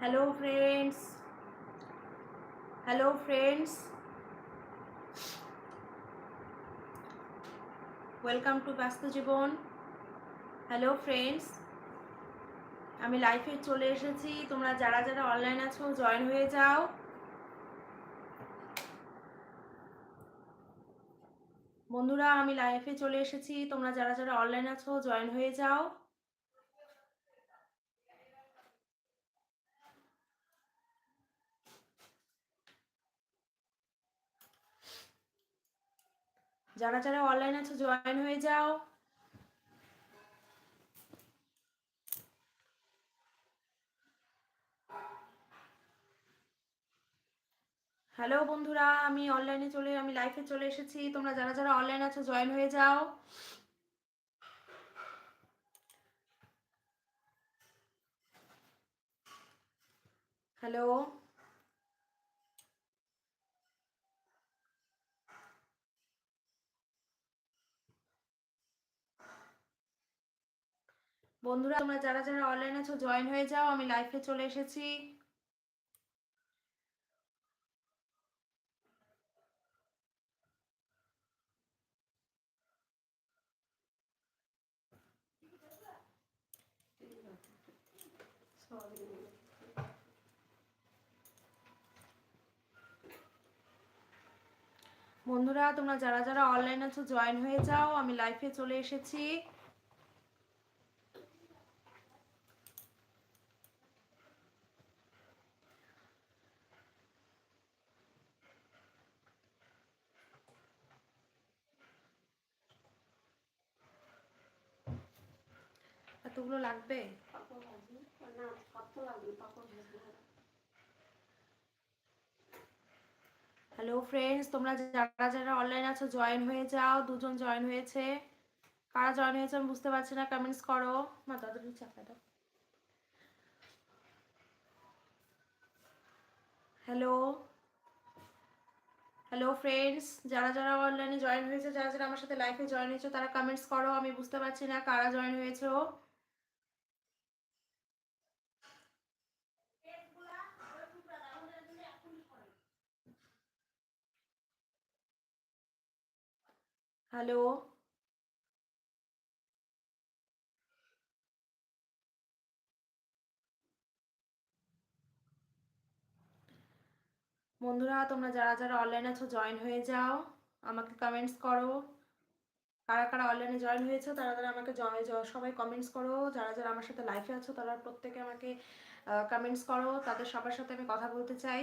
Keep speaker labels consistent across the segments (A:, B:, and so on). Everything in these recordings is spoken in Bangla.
A: Hello friends hello friends welcome to ব্যস্ত জীবন হ্যালো ফ্রেন্ডস আমি লাইফে চলে এসেছি। তোমরা যারা যারা অনলাইন আছো জয়েন হয়ে যাও। বন্ধুরা, আমি লাইফে চলে এসেছি। তোমরা যারা যারা অনলাইন আছো জয়েন হয়ে যাও। যারা যারা অনলাইন আছো জয়েন হয়ে যাও। হ্যালো বন্ধুরা, আমি অনলাইনে চলে, আমি লাইফে চলে এসেছি। তোমরা যারা যারা অনলাইন আছো জয়েন হয়ে যাও। হ্যালো বন্ধুরা, তোমরা যারা যারা অনলাইনে আছো জয়েন হয়ে যাও, আমি লাইফে চলে এসেছি। বন্ধুরা, তোমরা যারা যারা অনলাইন আছো জয়েন হয়ে যাও, আমি লাইফে চলে এসেছি। এতগুলো লাগবে? হ্যালো ফ্রেন্ডস তোমরা যারা যারা অনলাইন আছো জয়েন হয়ে যাও দুজন জয়েন হয়েছে। কারা জয়েন হয়েছে আমি বুঝতে পারছি না কমেন্টস করো। মা দাদুর চাপা দাও। হ্যালো হ্যালো ফ্রেন্ডস যারা যারা অনলাইনে জয়েন হয়েছে যারা যারা আমার সাথে লাইফে জয়েন হয়েছে তারা কমেন্টস করো আমি বুঝতে পারছি না কারা জয়েন হয়েছে। হ্যালো? বন্ধুরা, তোমরা যারা যারা অনলাইনে আছো জয়েন হয়ে যাও। আমাকে কমেন্টস করো। কারা কারা অনলাইনে জয়েন হয়েছে, তারা তারা আমাকে সবাই কমেন্টস করো। যারা যারা আমার সাথে লাইফে আছো, তারা প্রত্যেকে আমাকে কমেন্টস করো। তাদের সবার সাথে আমি কথা বলতে চাই।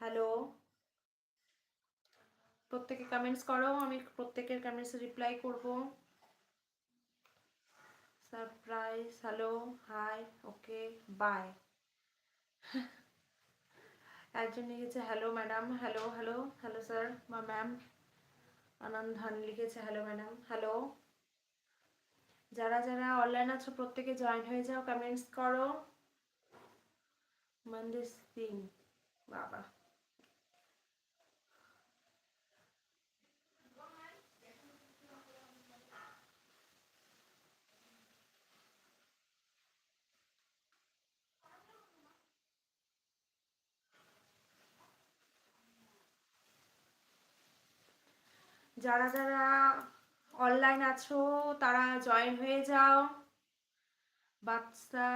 A: হ্যালো? প্রত্যেকে কমেন্টস করো, আমি প্রত্যেকের কমেন্টস রিপ্লাই করব। Surprise hello hi okay bye একজন লিখেছে hello madam hello hello hello sir বা ম্যাম আনন্দান লিখেছে হ্যালো ম্যাডাম হ্যালো যারা যারা অনলাইন আছো, প্রত্যেকে জয়েন হয়ে যাও কমেন্টস করো। মন্দির সিং বাবা। যারা যারা অনলাইন আছো, তারা জয়েন হয়ে যাও। বাচ্চা,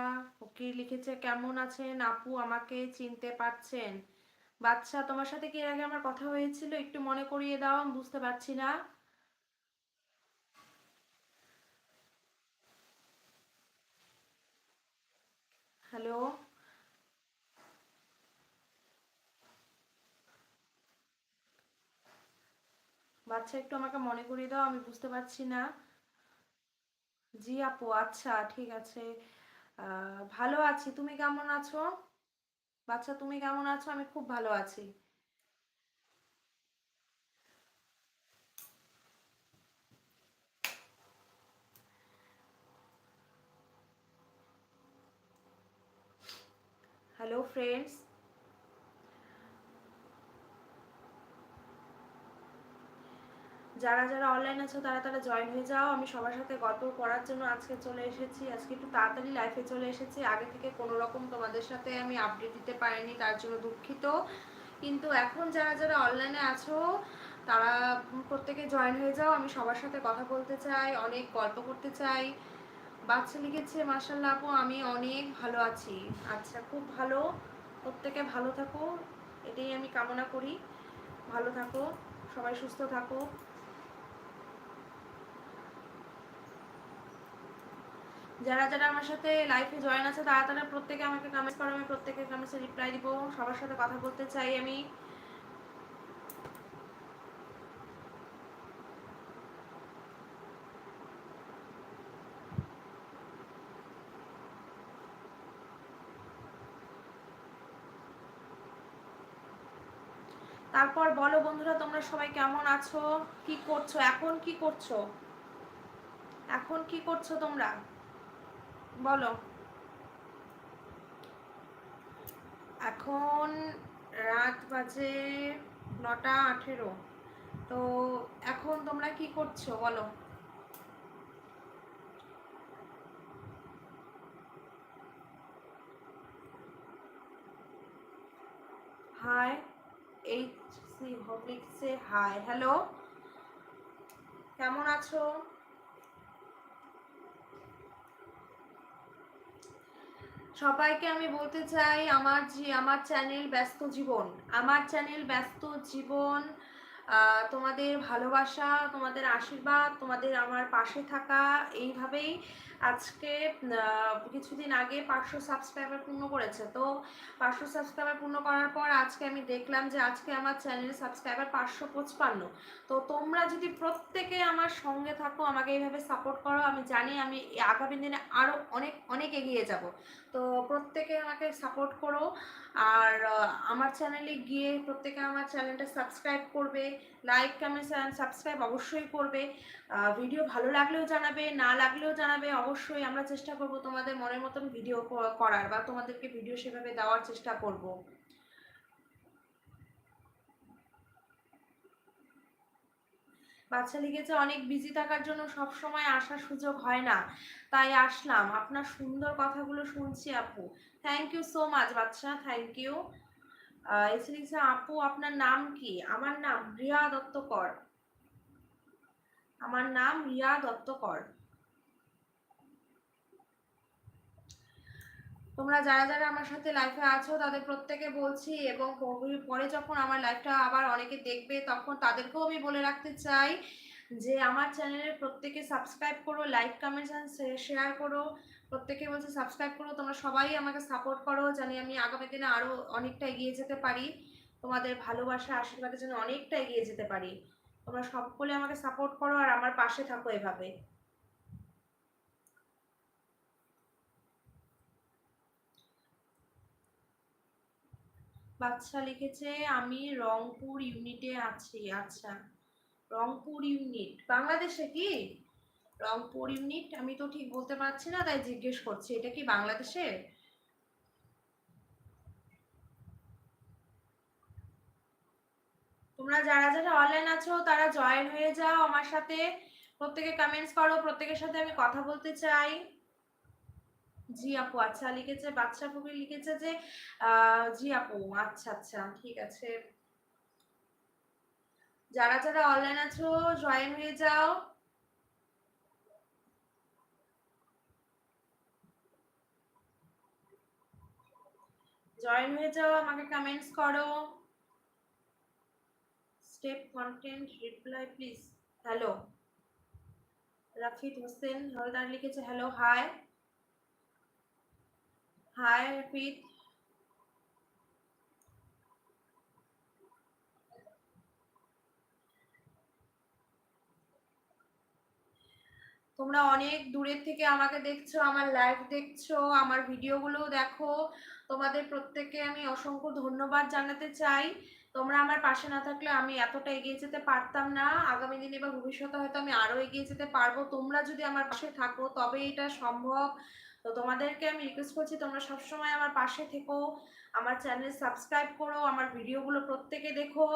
A: ওকে লিখেছে কেমন আছেন? আপু আমাকে চিনতে পারছেন। বাচ্চা, তোমার সাথে কি আগে আমার কথা হয়েছিল? একটু মনে করিয়ে দাও, আমি বুঝতে পারছি না। হ্যালো বাচ্চা একটু আমাকে মনে করিয়ে দাও, আমি বুঝতে পারছি না। জি আপু আচ্ছা ঠিক আছে। ভালো আছি, তুমি কেমন আছো? বাচ্চা, তুমি কেমন আছো? আমি খুব ভালো আছি। হ্যালো ফ্রেন্ডস যারা যারা অনলাইন আছো, তারা তারা জয়েন হয়ে যাও। আমি সবার সাথে গল্প করার জন্য আজকে চলে এসেছি। আজকে একটু তাড়াতাড়ি লাইফে চলে এসেছি। আগে থেকে কোনো রকম তোমাদের সাথে আমি আপডেট দিতে পারিনি, তার জন্য দুঃখিত। কিন্তু এখন যারা যারা অনলাইনে আছো, তারা প্রত্যেকে জয়েন হয়ে যাও। আমি সবার সাথে কথা বলতে চাই, অনেক গল্প করতে চাই। বাচ্চা লিখেছে মার্শাল্লাহ আপু, আমি অনেক ভালো আছি। আচ্ছা খুব ভালো। প্রত্যেকে ভালো থাকো। এটাই আমি কামনা করি। ভালো থাকো। সবাই সুস্থ থাকো। যারা যারা আমার সাথে লাইফে জয়েন আছে, তারা তারা প্রত্যেকে আমাকে কমেন্টস করো, আমি প্রত্যেকের কমেন্টসে রিপ্লাই দিব, সবার সাথে কথা বলতে চাই আমি। তারপর বলো বন্ধুরা, তোমরা সবাই কেমন আছো? কি করছ? এখন কি করছ? এখন কি করছ তোমরা? বলো। এখন রাত বাজে নটা আঠেরো। তো এখন তোমরা কি করছ, বলো। হাই এইচ সি লিখছে হাই হ্যালো কেমন আছো? সবাইকে আমি বলতে চাই, আমার যে, আমার চ্যানেল ব্যস্ত জীবন, আমার চ্যানেল ব্যস্ত জীবন তোমাদের ভালোবাসা, তোমাদের আশীর্বাদ, তোমাদের আমার পাশে থাকা, এইভাবেই আজকে কিছুদিন আগে পাঁচশো সাবস্ক্রাইবার পূর্ণ করেছে। তো পাঁচশো সাবস্ক্রাইবার পূর্ণ করার পর আজকে আমি দেখলাম যে আজকে আমার চ্যানেলে সাবস্ক্রাইবার পাঁচশো পঁচপান্ন। তো তোমরা যদি প্রত্যেকে আমার সঙ্গে থাকো, আমাকে এইভাবে সাপোর্ট করো, আমি জানি আমি আগামী দিনে আরও অনেক অনেক এগিয়ে যাব। তো প্রত্যেকে আমাকে সাপোর্ট করো। আর আমার চ্যানেলে গিয়ে প্রত্যেকে আমার চ্যানেলটা সাবস্ক্রাইব করবে। লাইক কমেন্ট সাবস্ক্রাইব অবশ্যই করবে। ভিডিও ভালো লাগলেও জানাবে, না লাগলেও জানাবে, অবশ্যই আমরা চেষ্টা করব তোমাদের মনের মতন ভিডিও করার বা তোমাদেরকে ভিডিও সেভাবে দেওয়ার চেষ্টা করব। বাচ্চা লিখেছে অনেক বিজি থাকার জন্য সব সময় আসার সুযোগ হয় না। তাই আসলাম। আপনার সুন্দর কথাগুলো শুনছি আপু। থ্যাংক ইউ সো মাচ বাচ্চা। থ্যাংক ইউ এসে লিখছে আপু, আপনার নাম কি? আমার নাম রিয়া দত্তকর। আমার নাম রিয়া দত্তকর। তোমরা যারা যারা আমার সাথে লাইফে আছো, তাদের প্রত্যেকে বলছি এবং পরে যখন আমার লাইফটা আবার অনেকে দেখবে, তখন তাদেরকেও আমি বলে রাখতে চাই যে, আমার চ্যানেলের প্রত্যেকে সাবস্ক্রাইব করো লাইক কমেন্টস অ্যান্ড শেয়ার করো। প্রত্যেকে বলছে সাবস্ক্রাইব করো, তোমরা সবাই আমাকে সাপোর্ট করো, জানি আমি আগামী দিনে আরও অনেকটা এগিয়ে যেতে পারি। তোমাদের ভালোবাসা, আশীর্বাদের জন্য অনেকটা এগিয়ে যেতে পারি। তোমরা সকলে আমাকে সাপোর্ট করো আর আমার পাশে থাকো এভাবে। বাচ্চা লিখেছে, আমি রংপুর ইউনিটে আছি। আচ্ছা রংপুর ইউনিট। বাংলাদেশে কি? রংপুর ইউনিট আমি তো ঠিক বলতে পারছি না, তাই জিজ্ঞেস করছি, এটা কি বাংলাদেশে তোমরা যারা যারা অনলাইন আছো, তারা জয়েন হয়ে যাও আমার সাথে। প্রত্যেকে কমেন্টস করো, প্রত্যেকের সাথে আমি কথা বলতে চাই। জি আপু আচ্ছা লিখেছে বাচ্চা ফুবি লিখেছে যে জি আপু আচ্ছা আচ্ছা ঠিক আছে। যারা যারা অনলাইন আছো জয়েন হয়ে যাও। জয়েন হয়ে যাও, আমাকে কমেন্টস করো। Step content reply please hello Rafid Hossain, Haldar লিখেছে হ্যালো হাই হাই রাফিদ তোমরা অনেক দূরের থেকে আমাকে দেখছ, আমার লাইভ দেখছ, আমার ভিডিওগুলো দেখো। তোমাদের প্রত্যেককে আমি অসংখ্য ধন্যবাদ জানাতে চাই। তোমরা আমার পাশে না থাকলে আমি এতটা এগিয়ে যেতে পারতাম না। আগামী দিনে বা ভবিষ্যতে হয়তো আমি আরও এগিয়ে যেতে পারব। তোমরা যদি আমার পাশে থাকো, তবে এটা সম্ভব। তো তোমাদেরকে আমি রিকোয়েস্ট করছি, তোমরা সবসময় আমার পাশে থেকো। আমার চ্যানেল সাবস্ক্রাইব করো, আমার ভিডিওগুলো প্রত্যেকে দেখো।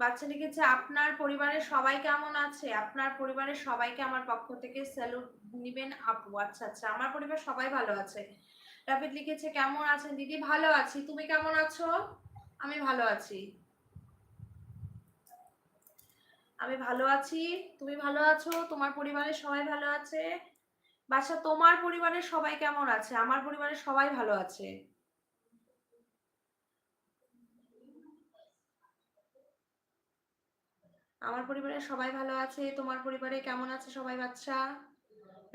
A: বাচ্চা লিখেছে আপনার পরিবারের সবাই কেমন আছে? আপনার পরিবারের সবাইকে আমার পক্ষ থেকে স্যালুট নিবেন আপু। আচ্ছা আচ্ছা আমার পরিবার সবাই ভালো আছে। রাফিদ লিখেছে, কেমন আছেন দিদি? ভালো আছি। তুমি কেমন আছো? আমি ভালো আছি। আমি ভালো আছি। তুমি ভালো আছো? তোমার পরিবারের সবাই ভালো আছে? বাচ্চা তোমার পরিবারের সবাই কেমন আছে? আমার পরিবারের সবাই ভালো আছে। আমার পরিবারের সবাই ভালো আছে, তোমার পরিবারে কেমন আছে সবাই বাচ্চা?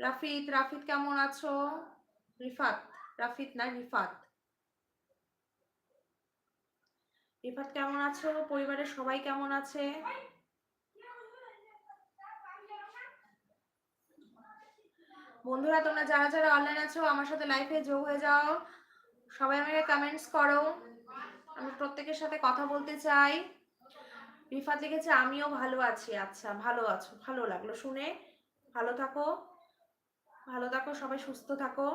A: রাফিদ রাফিদ কেমন আছো? রিফাত রাফিদ না রিফাত? রিফাত কেমন আছো? পরিবারের সবাই কেমন আছে? বন্ধুরা, তোমরা যারা যারা অনলাইন আছো, আমার সাথে লাইফে যোগ হয়ে যাও। সবাই আমাকে কমেন্টস করো। আমি প্রত্যেকের সাথে কথা বলতে চাই। রিফাত লিখেছে, আমিও ভালো আছি আচ্ছা ভালো আছো, ভালো লাগল। শুনে, ভালো থাকো ভালো থাকো, সবাই সুস্থ থাকো।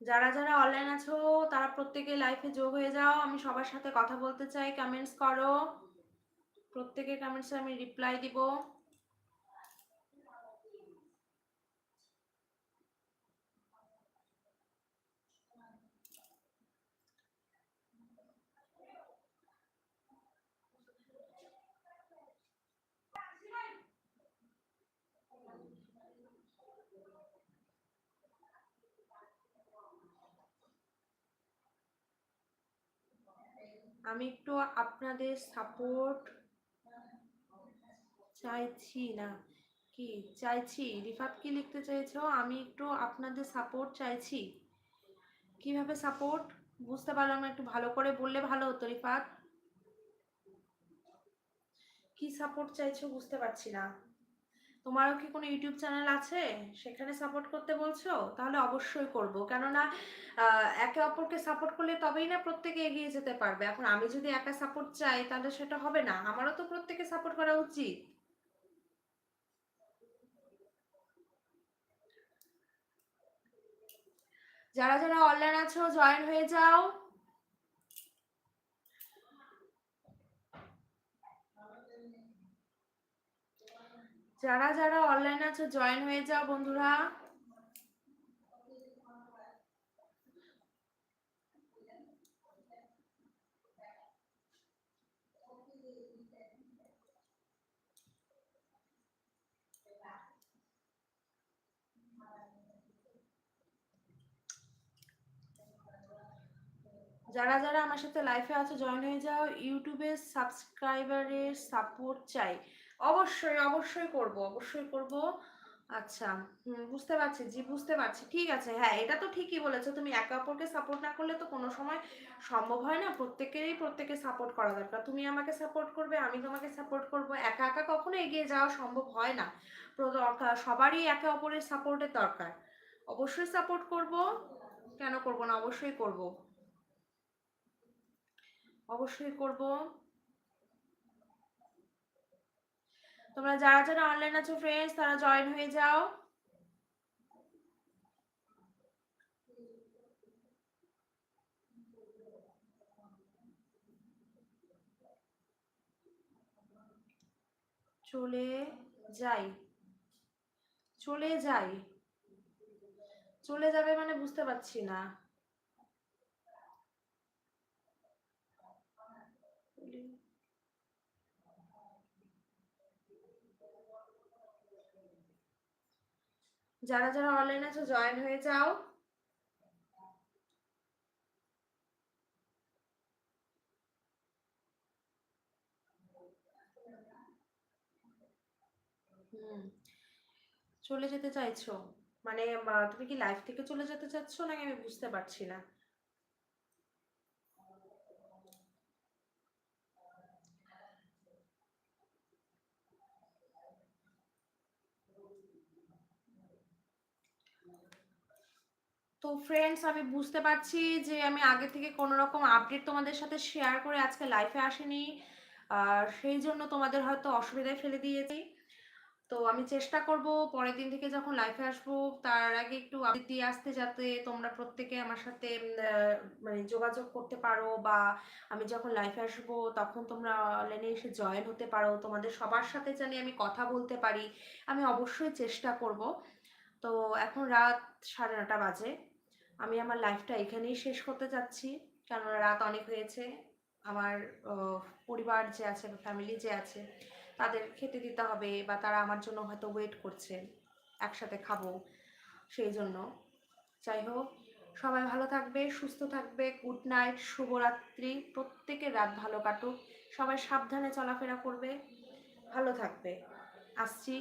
A: যারা যারা অনলাইন আছো, তারা প্রত্যেকে লাইফে যোগ হয়ে যাও। আমি সবার সাথে কথা বলতে চাই কমেন্টস করো। প্রত্যেকের কমেন্টসে আমি রিপ্লাই দিব। আমি একটু আপনাদের সাপোর্ট চাইছি না। কি? চাইছি? রিফাত কি লিখতে চাইছো? আমি একটু আপনাদের সাপোর্ট চাইছি। কীভাবে সাপোর্ট বুঝতে পারলাম না, একটু ভালো করে বললে ভালো হতো, রিফাত। কি সাপোর্ট চাইছো বুঝতে পারছি না। তোমারও কি কোনো ইউটিউব চ্যানেল আছে? সেখানে সাপোর্ট করতে বলছো? তাহলে অবশ্যই করব। কেননা একে অপরকে সাপোর্ট করলে তবেই না প্রত্যেকে এগিয়ে যেতে পারবে। এখন আমি যদি একা সাপোর্ট চাই, তাহলে সেটা হবে না। আমারও তো প্রত্যেকে সাপোর্ট করা উচিত। যারা যারা অনলাইন আছো জয়েন হয়ে যাও। যারা যারা অনলাইন আছো জয়েন হয়ে যাও বন্ধুরা। যারা যারা আমার সাথে লাইফে আছো জয়েন হয়ে যাও। ইউটিউবে সাবস্ক্রাইবারের সাপোর্ট চাই। অবশ্যই অবশ্যই করব অবশ্যই করব। আচ্ছা হুম, বুঝতে পারছি জি, বুঝতে পারছি। ঠিক আছে হ্যাঁ এটা তো ঠিকই বলেছ। তুমি একে অপরকে সাপোর্ট না করলে তো কোনো সময় সম্ভব হয় না। প্রত্যেকেরই, প্রত্যেকে সাপোর্ট করা দরকার। তুমি আমাকে সাপোর্ট করবে, আমি তোমাকে সাপোর্ট করব। একা একা কখনো এগিয়ে যাওয়া সম্ভব হয় না। সবারই একে অপরের সাপোর্টের দরকার। অবশ্যই সাপোর্ট করব। কেন করব না? অবশ্যই করব। অবশ্যই করব। তোমরা যারা যারা অনলাইন আছো ফ্রেন্ডস তারা জয়েন হয়ে যাও। চলে যাই। চলে যাই। চলে যাবে মানে বুঝতে পারছি না। যারা যারা অনলাইন আছো জয়েন হয়ে যাও। হুম। চলে যেতে চাইছো? মানে তুমি কি লাইফ থেকে চলে যেতে চাচ্ছ নাকি আমি বুঝতে পারছি না? তো ফ্রেন্ডস আমি বুঝতে পারছি যে আমি আগে থেকে কোনো রকম আপডেট তোমাদের সাথে শেয়ার করে আজকে লাইফে আসেনি। আর সেই জন্য তোমাদের হয়তো অসুবিধায় ফেলে দিয়েছি। তো আমি চেষ্টা করব পরের দিন থেকে যখন লাইফে আসব, তার আগে একটু আপডেট দিয়ে আসতে যাতে তোমরা প্রত্যেকে আমার সাথে মানে যোগাযোগ করতে পারো বা আমি যখন লাইফে আসব তখন তোমরা অনলাইনে এসে জয়েন হতে পারো। তোমাদের সবার সাথে জানি আমি কথা বলতে পারি। আমি অবশ্যই চেষ্টা করব। তো এখন রাত সাড়ে নটা বাজে। আমি আমার লাইফটা এখানেই শেষ করতে যাচ্ছি। কেননা রাত অনেক হয়েছে। আমার পরিবার যে আছে বা ফ্যামিলি যে আছে, তাদের খেতে দিতে হবে বা তারা আমার জন্য হয়তো ওয়েট করছে, একসাথে খাব সেই জন্য। যাই হোক, সবাই ভালো থাকবে, সুস্থ থাকবে গুড নাইট শুভরাত্রি, প্রত্যেকের রাত ভালো কাটুক। সবাই সাবধানে চলাফেরা করবে, ভালো থাকবে। আসছি।